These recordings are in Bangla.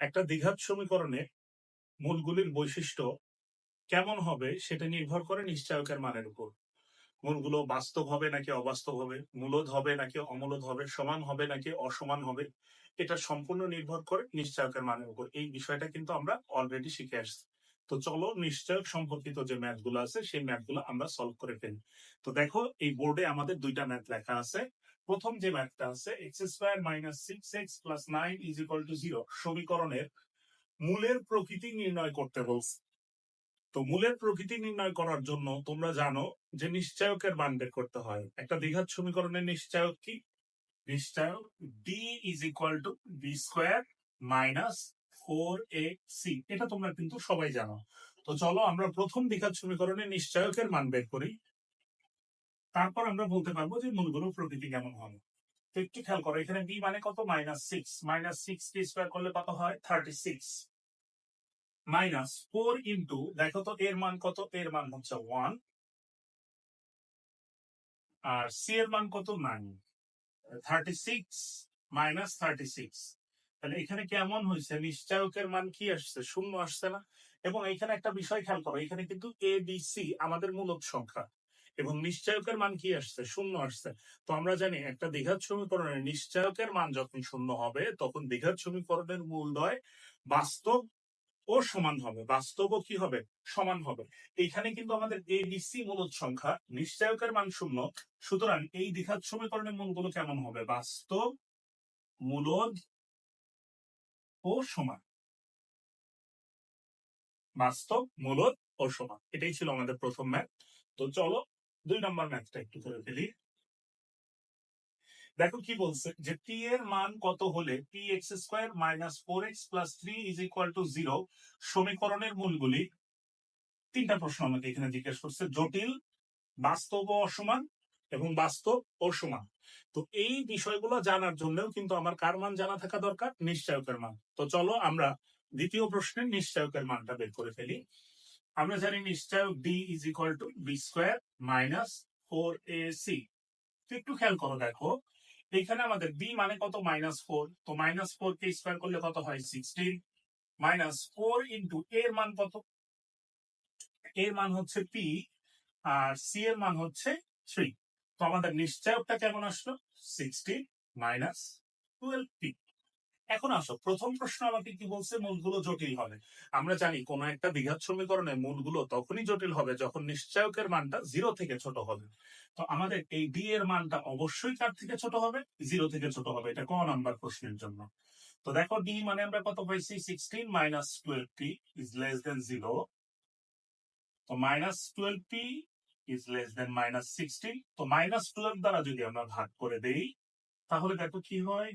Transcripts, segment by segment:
একটা দ্বিঘাত সমীকরণে মূলগুলির বৈশিষ্ট্য কেমন হবে সেটা নির্ভর করে নিশ্চয়কের মানের উপর। মূলগুলো বাস্তব হবে নাকি অবাস্তব হবে, মূলদ হবে নাকি অমূলদ হবে, সমান হবে নাকি অসমান হবে, এটা সম্পূর্ণ নির্ভর করে নিশ্চয়কের মানের উপর। এই বিষয়টা কিন্তু আমরা অলরেডি শিখে আসছি। তো চলো নিশ্চয়ক সম্পর্কিত যে ম্যাথগুলো আছে, সেই ম্যাথগুলো আমরা সলভ করে ফেলি। তো দেখো, এই বোর্ডে আমাদের দুইটা ম্যাথ লেখা আছে। প্রথম যে ম্যাথটা আছে X square minus six X plus nine is equal to zero সমীকরণের মূলের প্রকৃতি নির্ণয় করতে বলছে। তো মূলের প্রকৃতি নির্ণয় করার জন্য তোমরা জানো যে নিশ্চয়কের মান বের করতে হয়। একটা দ্বিঘাত সমীকরণের নিশ্চয়ক কি? নিশ্চয়ক D is equal to B square minus four A C এটা তোমরা কিন্তু সবাই জানো। তো চলো আমরা প্রথম দ্বিঘাত সমীকরণের নিশ্চয়কের মান বের করি। তারপর আমরা বলতে পারব যে মূলগুলোর প্রকৃতি কেমন হবে তো একটু খেয়াল করো, এখানে বি মানে কত? মাইনাস সিক্স মাইনাস সিক্স কে স্কোয়ার করলে কত হয়? Thirty six minus four into দেখো তো, এর মান কত? এর মান হচ্ছে ওয়ান আর সি এর মান কত? Nine thirty six minus thirty six তাহলে এখানে কেমন হয়েছে? নিশ্চয়কের মান কি আসছে? শূন্য আসছে না। এবং এখানে একটা বিষয় খেয়াল করো, এখানে কিন্তু এ বি সি আমাদের মূলক সংখ্যা। এবং নিশ্চয়কের মান কি আসছে? শূন্য আসছে। তো আমরা জানি একটা দ্বিঘাত সমীকরণের নিশ্চয়কের মান যখন শূন্য হবে, তখন দ্বিঘাত সমীকরণের মূলদয় বাস্তব ও সমান হবে। বাস্তবও কি হবে? সমান হবে। এইখানে কিন্তু আমাদের এ বি সি মূলদ সংখ্যা। নিশ্চয়কের মান শূন্য। সুতরাং এই দ্বিঘাত সমীকরণের মূলগুলো কেমন হবে? বাস্তব, মূলদ ও সমান। বাস্তব, মূলদ ও সমান। এটাই ছিল আমাদের প্রথম ম্যাথ তো চলো দুই নম্বর ম্যাথটা একটু করে ফেলি। দেখো কি বলছে যে টি এর মান কত হলে P X square minus four X plus three is equal to zero সমীকরণের মূলগুলি তিনটা প্রশ্ন আমাকে এখানে জিজ্ঞেস করছে, জটিল, বাস্তব অসমান এবং বাস্তব ও সমান। তো এই বিষয়গুলো জানার জন্যও কিন্তু আমার কার মান জানা থাকা দরকার? নিশ্চয়কের মান। তো চলো আমরা দ্বিতীয় প্রশ্নের নিশ্চয়কের মানটা বের করে ফেলি। আমরা জানি নিশ্চয়ক D is equal to B square minus four A C একটু খেয়াল করো, দেখো। এখানে আমাদের বি মানে কত? মাইনাস ফোর তো মাইনাস ফোর কে স্কোয়ার করলে কত হয়? সিক্সটিন মাইনাস ফোর ইন্টু এর মান কত? এর মান হচ্ছে পি আর সি এর মান হচ্ছে থ্রি তো আমাদের নিশ্চয়কটা কেমন আসলো? সিক্সটিন মাইনাস টুয়েলভ পি এখন আসো, প্রথম প্রশ্ন আমাকে কি বলছে? মূলগুলো জটিল হবে। আমরা জানি কোন একটা দ্বিঘাত সমীকরণে মূলগুলো তখনই জটিল হবে যখন নিশ্চয়কের মানটা জিরো থেকে ছোট হবে। তো আমাদের এই ডি এর মানটা অবশ্যই কার থেকে ছোট হবে? জিরো থেকে ছোট হবে, এটা ক নাম্বার প্রশ্নের জন্য। তো দেখো ডি মানে আমরা কত পাইছি? Sixteen minus twelve P is less than zero তো minus twelve P is less than minus sixteen তো মাইনাস টুয়েলভ দ্বারা যদি আমরা ভাগ করে দেই, তাহলে দেখো কি হয়?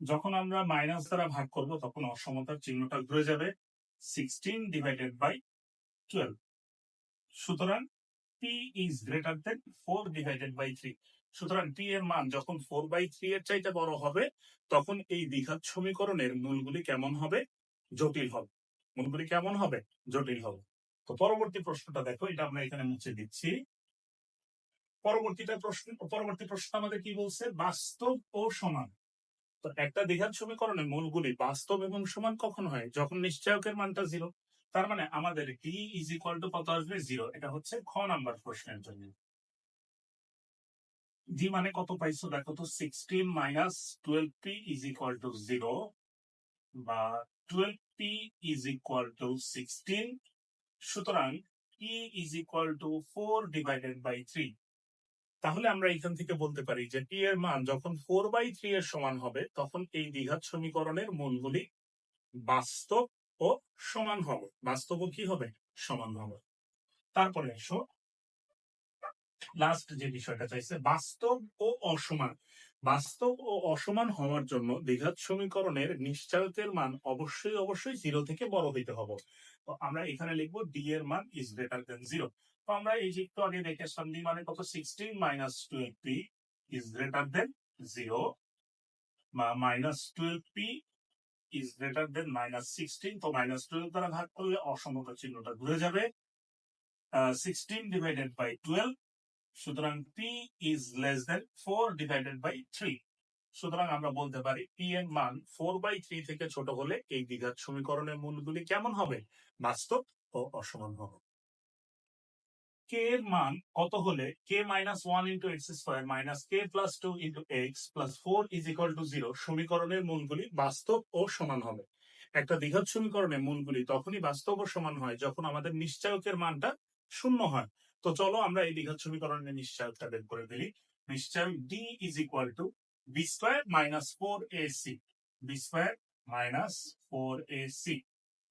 যখন আমরা মাইনাস দ্বারা ভাগ করব, তখন অসমতার চিহ্নটা ঘুরে যাবে সিক্সটিন ডিভাইডেড বাই টুয়েলভ সুতরাং P is greater than four divided by three সুতরাং পি এর মান যখন ফোর বাই থ্রি এর চাইতে বড় হবে, তখন এই দ্বিঘাত সমীকরণের মূলগুলি কেমন হবে? জটিল হবে। মূলগুলি কেমন হবে? জটিল হবে। তো পরবর্তী প্রশ্নটা দেখো, এটা আমরা এখানে মুছে দিচ্ছি। পরবর্তীটা প্রশ্ন, পরবর্তী প্রশ্ন আমাদের কি বলছে? বাস্তব ও সমান। তো একটা দ্বিঘাত সমীকরণে মূলগুলি বাস্তব এবং সমান কখন হয়? যখন নিশ্চয়কের মানটা জিরো তার মানে আমাদের ডি ইজ ইকুয়াল টু কত আসবে? জিরো এটা হচ্ছে খ নাম্বার প্রশ্নের জন্য। ডি মানে কত পাইছো? দেখো তো sixteen minus twelve P is equal to zero বা twelve P is equal to sixteen সুতরাং P is equal to four divided by three তাহলে আমরা এখান থেকে বলতে পারি যে টি এর মান যখন ফোর বাই থ্রি এর সমান হবে, তখন এই দ্বিঘাত সমীকরণের মূলগুলি বাস্তব ও সমান হবে। বাস্তব কি হবে? সমান হবে। তারপরে এসো লাস্ট যে বিষয়টা চাইছে, বাস্তব ও অসমান। বাস্তব ও অসমান হওয়ার জন্য দ্বিঘাত সমীকরণের নিশ্চয়কের মান অবশ্যই অবশ্যই জিরো থেকে বড় হইতে হবে। তো আমরা এখানে লিখব ডি এর মান ইজ গ্রেটার দেন জিরো আমরা এই যে একটু আগে দেখে ডি মানে কত? Sixteen minus twelve P is greater than zero minus twelve P is greater than minus sixteen তো মাইনাস টুয়েলভ দ্বারা ভাগ করলে অসমতা চিহ্নটা ঘুরে যাবে। সিক্সটিন ডিভাইডেড বাই টুয়েলভ সুতরাং P is less than four divided by three সুতরাং আমরা বলতে পারি পি এর মান ফোর বাই থ্রি থেকে ছোট হলে এই দ্বিঘাত সমীকরণের মূলগুলি কেমন হবে? বাস্তব ও অসমান হবে। কে এর মান কত হলে K minus one into X square minus K plus two into X plus four is equal to zero সমীকরণের মূলগুলি বাস্তব ও সমান হবে। একটা দ্বিঘাত সমীকরণের মূলগুলি তখনই বাস্তব ও সমান হয় যখন আমাদের নিশ্চয়কের মানটা শূন্য হয়। তো চলো আমরা এই দ্বিঘাত সমীকরণের নিশ্চয়কটা বের করে ফেলি। নিশ্চয়ক D is equal to B square minus four A C B square minus four A C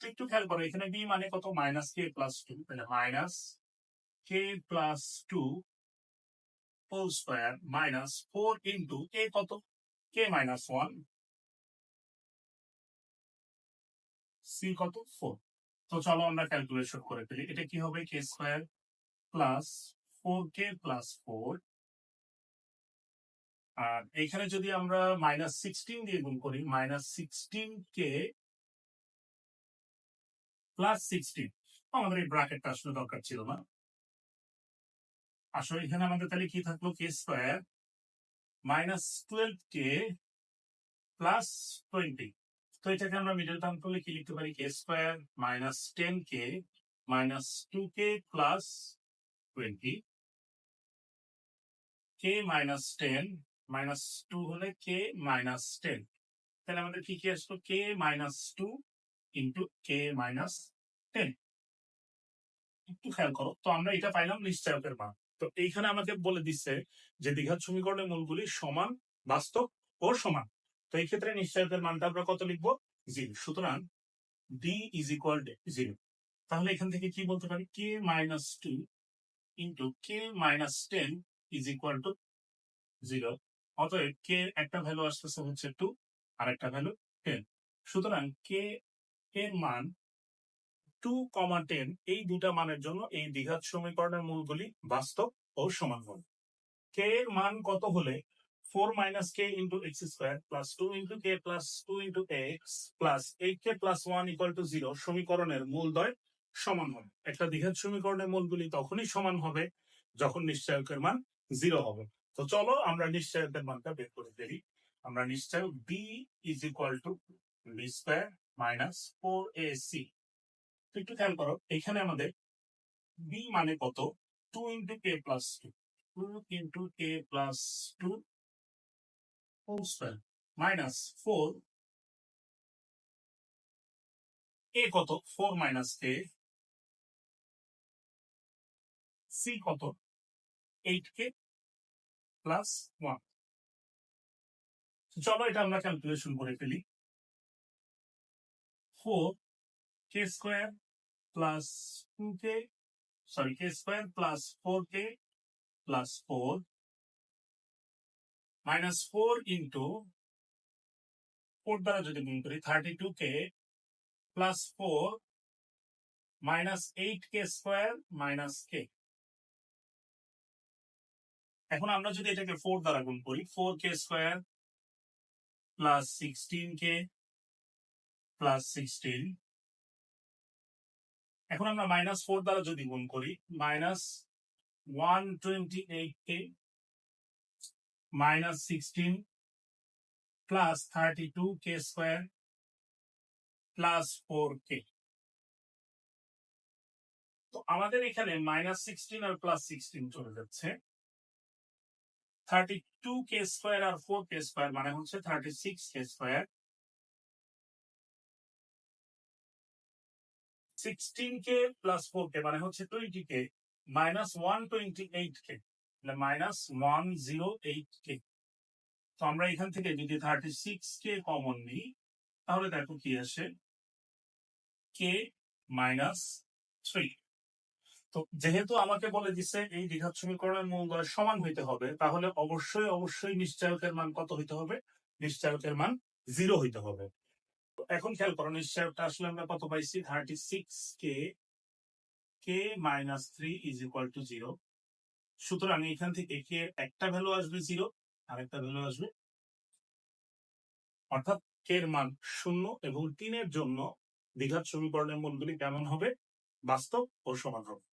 একটু খেয়াল করো, এখানে বি মানে কত? মাইনাস কে প্লাস টু তাহলে minus K plus two whole square minus four into K কত? কে মাইনাস ওয়ান সি কত? ফোর তো চলো আমরা ক্যালকুলেশন করে ফেলি। এটা কি হবে? K square plus four K plus four আর এখানে যদি আমরা মাইনাস সিক্সটিন দিয়ে গুণ করি minus sixteen K plus sixteen আমাদের এই ব্র্যাকেটটা আসলে দরকার ছিল না। আসলে এখানে আমাদের তাহলে কি থাকল? K square minus twelve K plus twenty তো এটাকে আমরা মিডল টার্ম করলে কি লিখতে পারি? K square minus ten K minus two K plus twenty K minus ten minus two হলে কে মাইনাস টেন তাহলে আমাদের কি কি আসলো? K minus two into K minus ten একটু খেয়াল করো। তো আমরা এটা পাইলাম নিশ্চয়কের মান। তো এইখানে আমাকে বলে দিচ্ছে যে দ্বিঘাত সমীকরণের মূলগুলি সমান, বাস্তব ও সমান। তো এই ক্ষেত্রে নিশ্চয়কের মানটা আমরা কত লিখব? জিরো। সুতরাং ডি ইজ ইকুয়াল জিরো তাহলে এখান থেকে কি বলতে পারি? K minus two into K minus ten is equal to zero অতএব কে একটা ভ্যালু আসতেছে হচ্ছে টু আর একটা ভ্যালু টেন সুতরাং কে এর মান টু কমা টেন এই দুটা মানের জন্য এই দ্বিঘাত সমীকরণের মূলগুলি বাস্তব ও সমান হবে। কে এর মান কত হলে four minus K into X square plus two into K plus two into X plus eight K plus one equal to zero সমীকরণের মূলদ্বয় সমান হবে। একটা দ্বিঘাত সমীকরণের মূলগুলি তখনই সমান হবে যখন নিশ্চয়কের মান জিরো হবে। তো চলো আমরা নিশ্চয়কের মানটা বের করে ফেলি। আমরা নিশ্চয়ক B is equal to B square minus four A C একটু খেয়াল করো, এখানে আমাদের বি মানে কত? Two into K plus two two into K plus two whole square minus four A কত? ফোর মাইনাস কে সি কত? এইট কে প্লাস ওয়ান চলো এটা আমরা ক্যালকুলেশন করে ফেলি। Four plus two K sorry K square plus four K plus four minus four into four দ্বারা যদি গুণ করি thirty two K plus four minus eight K square minus K এখন আমরা যদি এটাকে ফোর দ্বারা গুণ করি four K square plus sixteen K plus sixteen এখন আমরা মাইনাস ফোর দ্বারা যদি গুণ করি minus one twenty eight K minus sixteen plus thirty two K square plus four K তো আমাদের এখানে মাইনাস সিক্সটিন আর প্লাস সিক্সটিন চলে যাচ্ছে। থার্টি টু কে স্কোয়ার আর ফোর কে স্কোয়ার মানে হচ্ছে thirty six K square sixteen K plus four K মানে হচ্ছে twenty K minus one twenty eight K minus one zero eight K তো আমরা এখান থেকে যদি থার্টি সিক্স কে কমন নিই, তাহলে দেখো কি আসে? কে মাইনাস থ্রি তো যেহেতু আমাকে বলে দিচ্ছে এই দ্বিঘাত সমীকরণের সমান হইতে হবে, তাহলে অবশ্যই অবশ্যই নিশ্চয়কের মান কত হইতে হবে? নিশ্চয়কের মান জিরো হইতে হবে। এখন খেয়াল করো নিশ্চয়কটা আসলে আমরা কত পাইছি? Thirty six K K minus three is equal to zero সুতরাং এখান থেকে কে একটা ভ্যালু আসবে জিরো আর একটা ভ্যালু আসবে অর্থাৎ কে এর মান শূন্য এবং তিনের জন্য দ্বিঘাত সমীকরণের মূলগুলি কেমন হবে? বাস্তব ও সমান হবে